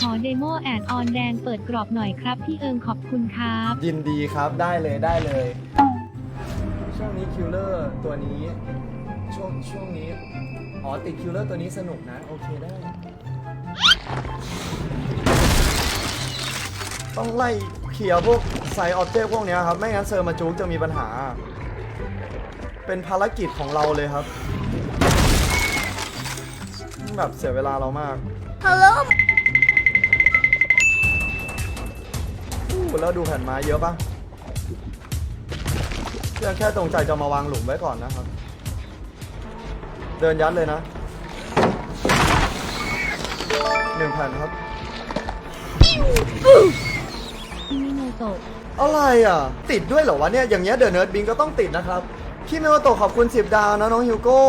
ขอเดโมแอดออนแดนเปิดกรอบหน่อยครับพี่เอิงขอบคุณครับ ยินดีครับได้เลยได้เลย ช่วงนี้คิลเลอร์ตัวนี้ ช่วงช่วงนี้อ๋อติดคิลเลอร์ตัวนี้สนุกนะ โอเคได้ ต้องไล่เคลียร์พวกไซออบเจกต์พวกเนี้ยครับ ไม่งั้นเซอร์มาจูกจะมีปัญหา เป็นภารกิจของเราเลยครับ แบบเสียเวลาเรามากฮั แล้วดูแผ่นไม้เยอะปะเพียงแค่ตรงใจจะมาวางหลุมไว้ก่อนนะครับ เดินยัดเลยนะหนึ่งแผ่นครับพี่มิโนโตะอะไรอะ ติดด้วยเหรอวะเนี่ย อย่างเงี้ยเดอะเนิร์ดบิงก็ต้องติดนะครับคิเมโอโตะขอบคุณ10ดาวนะน้องฮิวโก้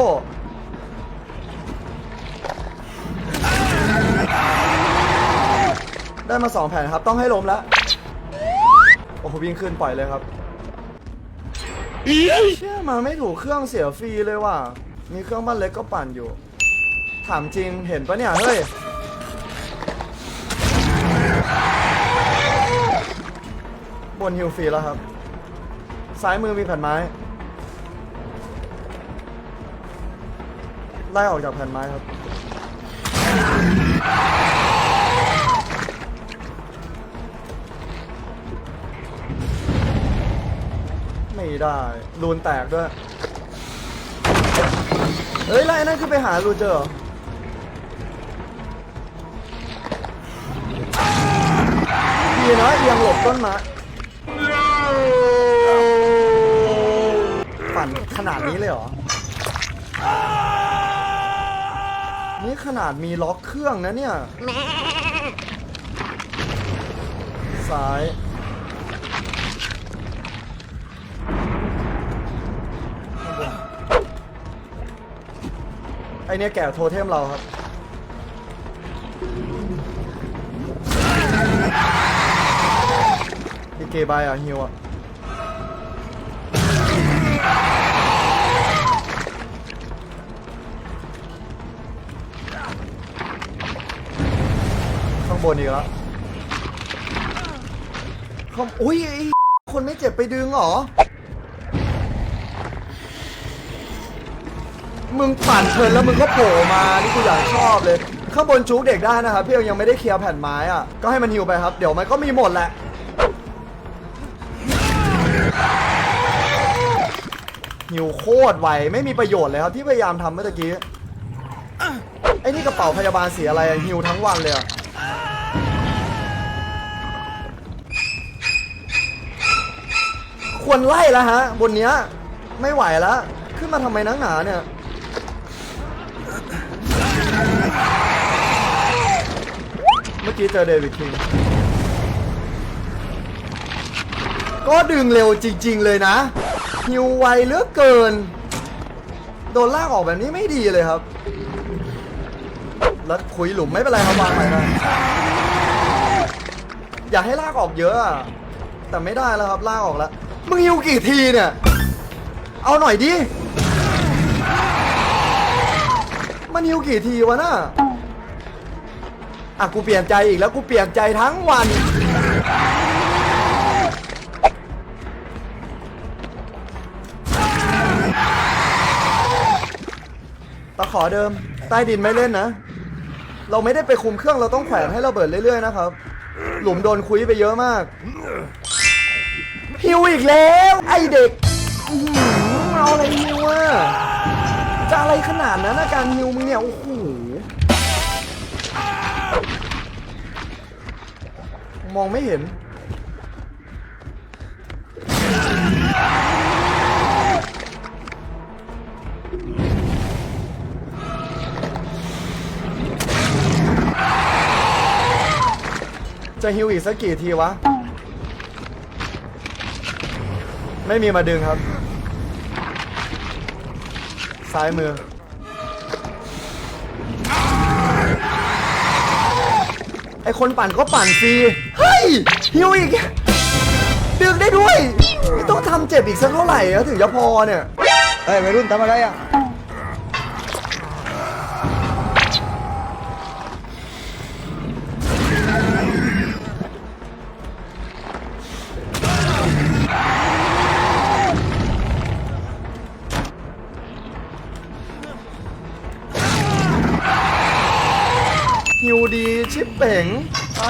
ได้มา2แผ่นครับ ต้องให้ล้มแล้ว อ้โหวิ่งขึ้นปล่อยเลยครับเชื่อมาไม่ถูกเครื่องเสียฟรีเลยว่ะมีเครื่องบ้านเล็กก็ปั่นอยู่ ถามจริงเห็นปะเนี่ยเฮ้ยบนฮิลฟรีแล้วครับ ซ้ายมือมีแผ่นไม้ ไล่ออกจากแผ่นไม้ครับ ได้รูนแตกด้วยเฮ้ยไล่นั่นคือไปหารูเจอเหรอดีนะเอียงหลบต้นไม้ปั่นขนาดนี้เลยเหรอ นี่ขนาดมีล็อกเครื่องนะเนี่ย ซ้าย ไอเนี่ยแก่โทเทมเราครับ ดีเกบายอะฮิวอะ ข้างบนอีกแล้วข้างอุ้ยไอ้คนไม่เจ็บไปดึงเหรอ มึงปั่นเพลินแล้วมึงก็โผล่มา นี่กูอยากชอบเลย ข้างบนจุกเด็กได้นะครับ พี่ยังไม่ได้เคลียร์แผ่นไม้อะ ก็ให้มันฮิวไปครับ เดี๋ยวมันก็มีหมดแหละฮิวโคตรไวไม่มีประโยชน์เลยครับที่พยายามทำเมื่อตะกี้ ไอ้นี่กระเป๋าพยาบาลสีอะไรอะฮิวทั้งวันเลยอะควรไล่แล้วฮะ บนเนี้ยไม่ไหวแล้ว ขึ้นมาทำไมนักหนาเนี่ย กี้เจอเดวิดคิง ก็ดึงเร็วจริง ๆ เลยนะฮิวไวเหลือเกิน โดนลากออกแบบนี้ไม่ดีเลยครับแล้วคุยหลุมไม่เป็นไรครับวางไปนะอยากให้ลากออกเยอะอะ แต่ไม่ได้แล้วครับลากออกแล้วมึงฮิวกี่ทีเนี่ย เอาหน่อยดิมันฮิวกี่ทีวะน่ะ อะกูเปลี่ยนใจอีกแล้วกูเปลี่ยนใจทั้งวัน ตะขอเดิม ใต้ดินไม่เล่นนะ เราไม่ได้ไปคุมเครื่องเราต้องแขวนให้ระเบิดเรื่อยๆนะครับ หลุมโดนคุยไปเยอะมากฮิวอีกแล้ว ไอเด็กเอาอะไรฮิวอะจะอะไรขนาดนั้นนะการฮิวมึงเนี่ย โอ้โห มองไม่เห็น จะฮิวอีกสักกี่ทีวะ ไม่มีมาดึงครับ ซ้ายมือ ไอคนปั่นก็ปั่นฟรี เฮ้ยฮิวอีก ดึงได้ด้วย ไม่ต้องทำเจ็บอีกสักเท่าไหร่อะถึงจะพอเนี่ย เฮ้ยวัยรุ่นทำอะไรอะ เป่งไป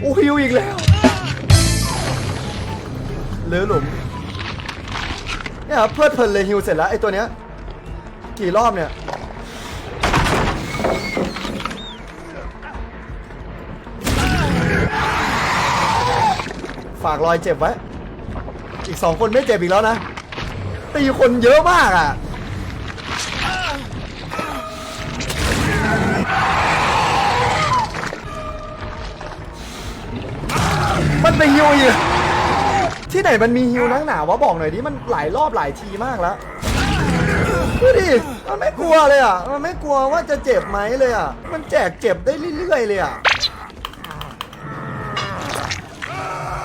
โอ้ฮิวอีกแล้วเหลือหลุมเนี่ยครับเพลิดเพลินเลยฮิวเสร็จแล้วไอ้ตัวเนี้ยกี่รอบเนี่ยฝากรอยเจ็บไว้ อีกสองคนไม่เจ็บอีกแล้วนะตีคนเยอะมากอะ มันไปฮิวอีกที่ไหนมันมีฮิวนักหนาวะบอกหน่อยดิมันหลายรอบหลายทีมากแล้วดูดิมันไม่กลัวเลยอะมันไม่กลัวว่าจะเจ็บไหมเลยอะมันแจกเจ็บได้เรื่อยๆเลยอะ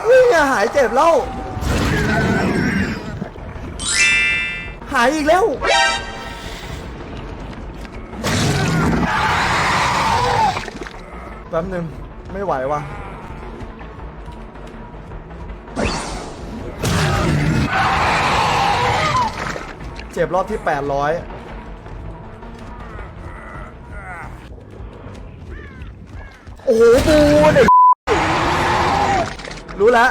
วิ่งหายเจ็บแล้วหายอีกแล้วแป๊บหนึ่งไม่ไหวว่ะ จ็บรอบที่ 800โอ้โหปูเด็กรู้แล้ว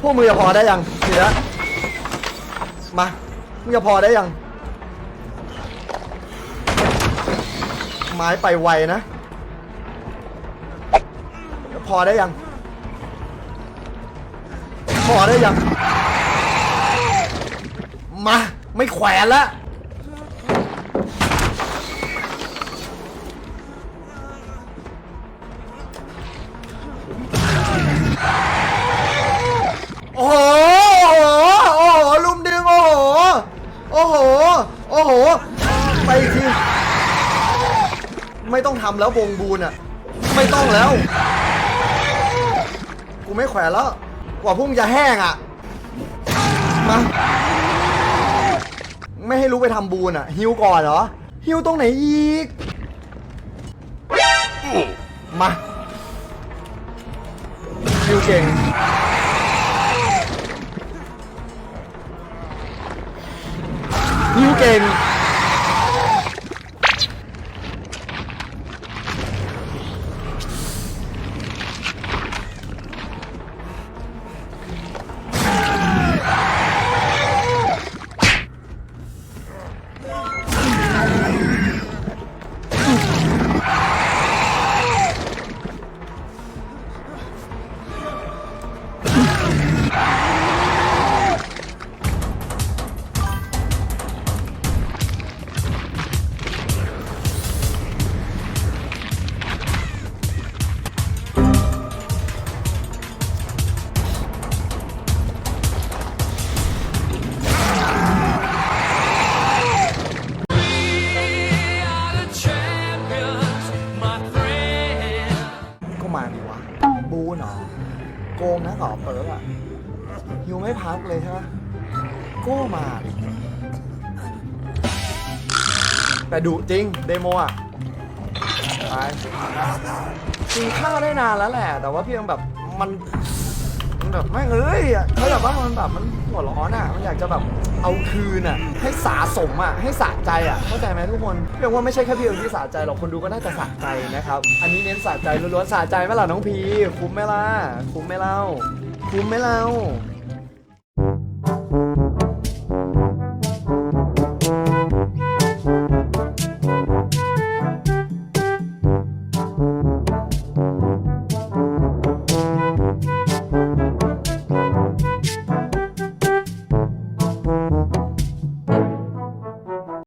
พวกมึงจะพอได้ยังทีละมา มึงจะพอได้ยัง ไม้ไปไวนะ พอได้ยัง พอได้ยัง มา ไม่แขวนละโอ้โหโอ้โห โอ้โห ลุมดึง โอ้โห โอ้โห โอ้โห ไปอีกที ไม่ต้องทำแล้ววงบูนอะ ไม่ต้องแล้ว กูไม่แขวนแล้ว กว่าพุ่งจะแห้งอะมาไม่ให้รู้ไปทำบูนอะ ฮิวก่อนเหรอ ฮิวตรงไหนอีก มาฮิวเก่งฮิวเก่ง Yeah. บูนเหรอ โกงนะหรอเปิร์กอะฮิวไม่พักเลยใช่ไหมก็มาดิแต่ดุจริง เดโมอะไปกินข้าวได้นานแล้วแหละ แต่ว่าพี่ยังแบบมัน มันแบบไม่งเอ้ยอะเขาแบบว่ามันแบบมันหัวร้อนอะมันอยากจะแบบเอาคืนอะ ให้สะสมอะ ให้สะใจอะ เข้าใจไหมทุกคนเรียกว่าไม่ใช่แค่พี่เองที่สะใจหรอก คนดูก็น่าจะสะใจนะครับ อันนี้เน้นสะใจล้วนๆสะใจไหมล่ะน้องพี คุ้มไหมล่ะ คุ้มไหมเล่า คุ้มไหมเล่า